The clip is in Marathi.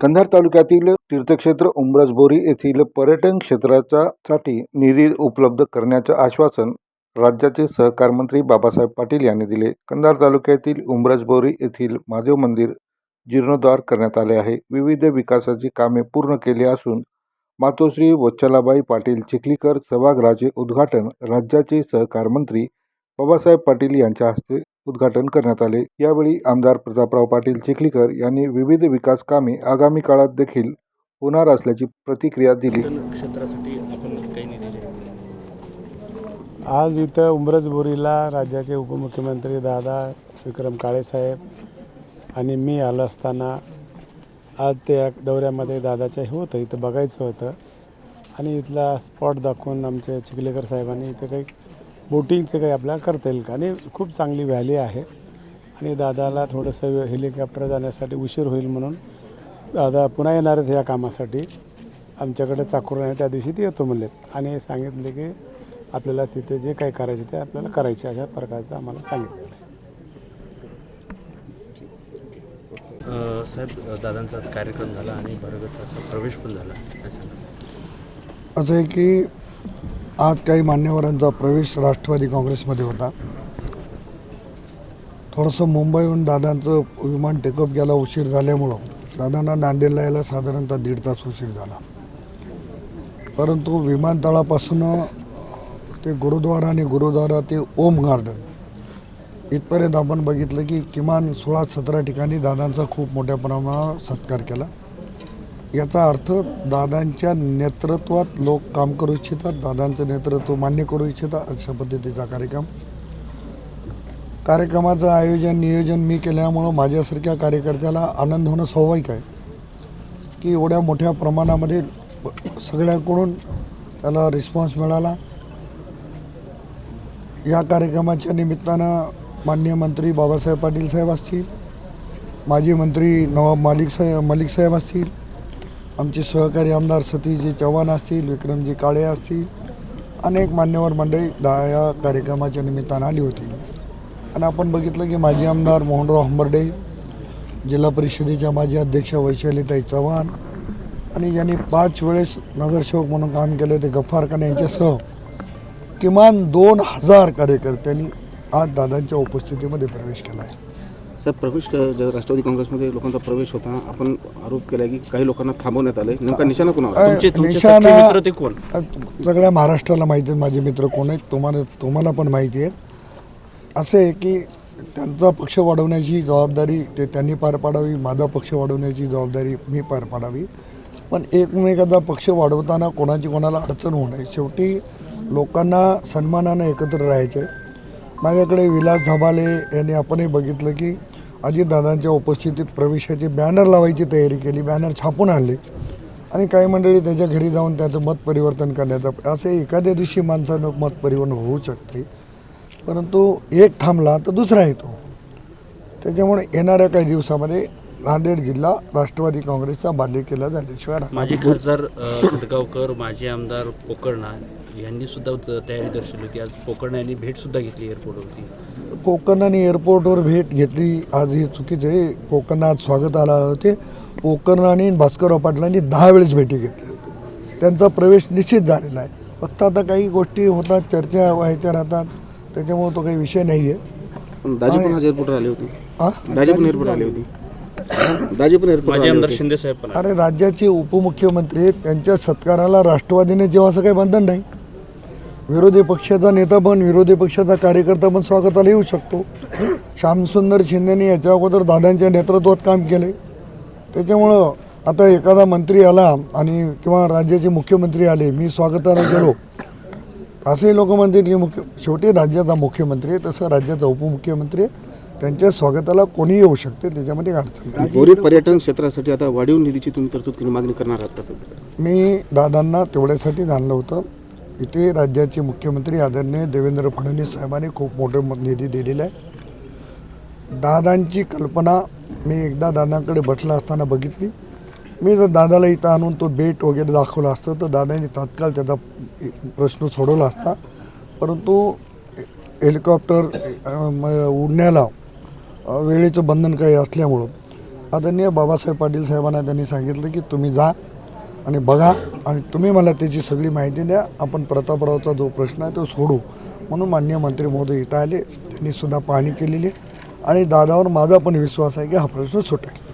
कंधार तालुक्यातील तीर्थक्षेत्र उंबरजबोरी येथील पर्यटन क्षेत्राच्यासाठी निधी उपलब्ध करण्याचे आश्वासन राज्याचे सहकार मंत्री बाबासाहेब पाटील यांनी दिले. कंधार तालुक्यातील उंबरजबोरी येथील महादेव मंदिर जीर्णोद्धार करण्यात आले आहे. विविध विकासाची कामे पूर्ण केली असून मातोश्री वच्छलाबाई पाटील चिखलीकर सभागृहाचे उद्घाटन राज्याचे सहकार मंत्री बाबासाहेब पाटील यांच्या हस्ते उद्घाटन करण्यात आले. यावेळी आमदार प्रतापराव पाटील चिखलीकर यांनी विविध विकास कामे आगामी काळात देखील होणार असल्याची प्रतिक्रिया दिली. क्षेत्रासाठी आपण काही निधी दिले. आज इथं उंबरजबोरीला राज्याचे उपमुख्यमंत्री दादा विक्रम काळेसाहेब आणि मी आलो असताना आज त्या दौऱ्यामध्ये दादाचं हे होतं इथं बघायचं होतं. आणि इथला स्पॉट दाखवून आमचे चिखलेकर साहेबांनी इथं काही बोटिंगचं काही आपल्याला करता येईल का? आणि खूप चांगली व्हॅली आहे. आणि दादाला थोडंसं हेलिकॉप्टर जाण्यासाठी उशीर होईल म्हणून दादा पुन्हा येणार आहेत या कामासाठी. आमच्याकडे चाकूर आहे त्या दिवशी ते येतो म्हणलेत. आणि सांगितले की आपल्याला तिथे जे काही करायचे ते आपल्याला करायचे अशा प्रकारचं आम्हाला सांगितलेलं आहे. अ, साहेब दादांचा कार्यक्रम झाला आणि भरगतचा प्रवेश पण झाला. असं आहे की आज काही मान्यवरांचा प्रवेश राष्ट्रवादी काँग्रेसमध्ये होता. थोडंसं मुंबईहून दादांचं विमान टेकअप घ्यायला उशीर झाल्यामुळं दादांना नांदेडला यायला साधारणतः दीड तास उशीर झाला. परंतु विमानतळापासून ते गुरुद्वारा आणि गुरुद्वारा ते ओम गार्डन इथपर्यंत आपण बघितलं की किमान सोळा सतरा ठिकाणी दादांचा खूप मोठ्या प्रमाणावर सत्कार केला. याचा अर्थ दादांच्या नेतृत्वात लोक काम करू इच्छितात दादांचं नेतृत्व मान्य करू इच्छितात अशा पद्धतीचा कार्यक्रम. कार्यक्रमाचं आयोजन नियोजन मी केल्यामुळं माझ्यासारख्या कार्यकर्त्याला आनंद होणं स्वाभाविक आहे. की एवढ्या मोठ्या प्रमाणामध्ये सगळ्यांकडून त्याला रिस्पॉन्स मिळाला. या कार्यक्रमाच्या निमित्तानं माननीय मंत्री बाबासाहेब पाटील साहेब असतील माजी मंत्री नवाब मालिक साहेब मलिक साहेब असतील आमचे सहकारी आमदार सतीशजी चव्हाण असतील विक्रमजी काळे असतील अनेक मान्यवर मंडळी दहा या कार्यक्रमाच्या निमित्तानं आली होती. आणि आपण बघितलं की माजी आमदार मोहनराव हंबर्डे जिल्हा परिषदेच्या माजी अध्यक्ष वैशालीताई चव्हाण आणि ज्यांनी पाच वेळेस नगरसेवक म्हणून काम केले ते गफ्फार खान यांच्यासह किमान दोन हजार कार्यकर्त्यांनी आज दादांच्या उपस्थितीमध्ये प्रवेश केला आहे. साहेब प्रवेश राष्ट्रवादी काँग्रेसमध्ये लोकांचा प्रवेश होता आपण आरोप केला की काही लोकांना थांबवण्यात आले नेमका निशाणा कोणावर ते कोण? सगळ्या महाराष्ट्राला माहिती आहेत माझे मित्र कोण आहेत तुम्हाला तुम्हाला पण माहिती आहे असं आहे की त्यांचा पक्ष वाढवण्याची जबाबदारी ते त्यांनी पार पाडावी माझा पक्ष वाढवण्याची जबाबदारी मी पार पाडावी. पण एकमेकाचा पक्ष वाढवताना कोणाची कोणाला अडचण होऊ नये. शेवटी लोकांना सन्मानानं एकत्र राहायचे माझ्याकडे विलास धबाले यांनी आपणही बघितलं की अजितदादांच्या उपस्थितीत प्रवेशाची बॅनर लावायची तयारी केली बॅनर छापून आणले. आणि काही मंडळी त्याच्या घरी जाऊन त्याचं मत परिवर्तन करण्याचा असे एखाद्या दिवशी माणसानं मत परिवर्तन होऊ शकते. परंतु एक थांबला तर दुसरा येतो. त्याच्यामुळे येणाऱ्या काही दिवसामध्ये नांदेड जिल्हा राष्ट्रवादी काँग्रेसचा बालेकिल्ला झाल्याशिवाय राहणार माजी खासदार खतगावकर माजी आमदार पोकर्णा यांनी सुद्धा त- तयारी दर्शवली होती. आज पोकर्णा यांनी भेट सुद्धा घेतली एअरपोर्टवरती कोकण आणि एअरपोर्टवर भेट घेतली. आज हे चुकीचं आहे. कोकण आज स्वागत आला होते. कोकण आणि भास्करराव पाटलांनी दहा वेळेस भेटी घेतल्या. त्यांचा प्रवेश निश्चित झालेला आहे. फक्त आता काही गोष्टी होतात चर्चा व्हायच्या राहतात. त्याच्यामुळे तो काही विषय नाही आहे पण दाजी पण आज एअरपोर्टवर आले होते. हा दाजी पण एअरपोर्टवर आले होते. दाजी पण एअरपोर्टवर माजी आले आमदार होते. शिंदे साहेब पण अरे राज्याचे उपमुख्यमंत्री आहेत. त्यांच्या सत्काराला राष्ट्रवादीने जेव्हा असं काही बंधन नाही. विरोधी पक्षाचा नेता पण विरोधी पक्षाचा कार्यकर्ता पण स्वागताला येऊ शकतो. श्यामसुंदर शिंदेने याच्या अगोदर दादांच्या नेतृत्वात काम केले. त्याच्यामुळं आता एखादा मंत्री आला आणि किंवा राज्याचे मुख्यमंत्री आले मी स्वागताला गेलो. असे लोक म्हणतील की मुख्य शेवटी राज्याचा मुख्यमंत्री आहे तसं राज्याचा उपमुख्यमंत्री आहे. त्यांच्या स्वागताला कोणी येऊ शकते त्याच्यामध्ये अडचण नाही. बोरी पर्यटन क्षेत्रासाठी आता वाढीव निधीची तुम्ही तरतूद मागणी करणार आहात मी दादांना तेवढ्यासाठीच आणलं होतं. इथे राज्याचे मुख्यमंत्री आदरणीय देवेंद्र फडणवीस साहेबांनी खूप मोठं निधी दिलेला आहे. दादांची कल्पना मी एकदा दादांकडे बसला असताना बघितली. मी जर दादाला इथं आणून तो बेट वगैरे दाखवला असतं तर दादांनी तात्काळ त्याचा प्रश्न सोडवला असता. परंतु हेलिकॉप्टर उडण्याला वेळेचं बंधन काही असल्यामुळं आदरणीय बाबासाहेब पाटील साहेबांना त्यांनी सांगितलं की तुम्ही जा आणि बघा आणि तुम्ही मला त्याची सगळी माहिती द्या. आपण प्रतापरावचा जो प्रश्न आहे तो सोडू. म्हणून मान्य मंत्री महोदय इथं आले. त्यांनी सुद्धा पाहणी केलेली आणि दादावर माझा पण विश्वास आहे की हा प्रश्न सुटेल.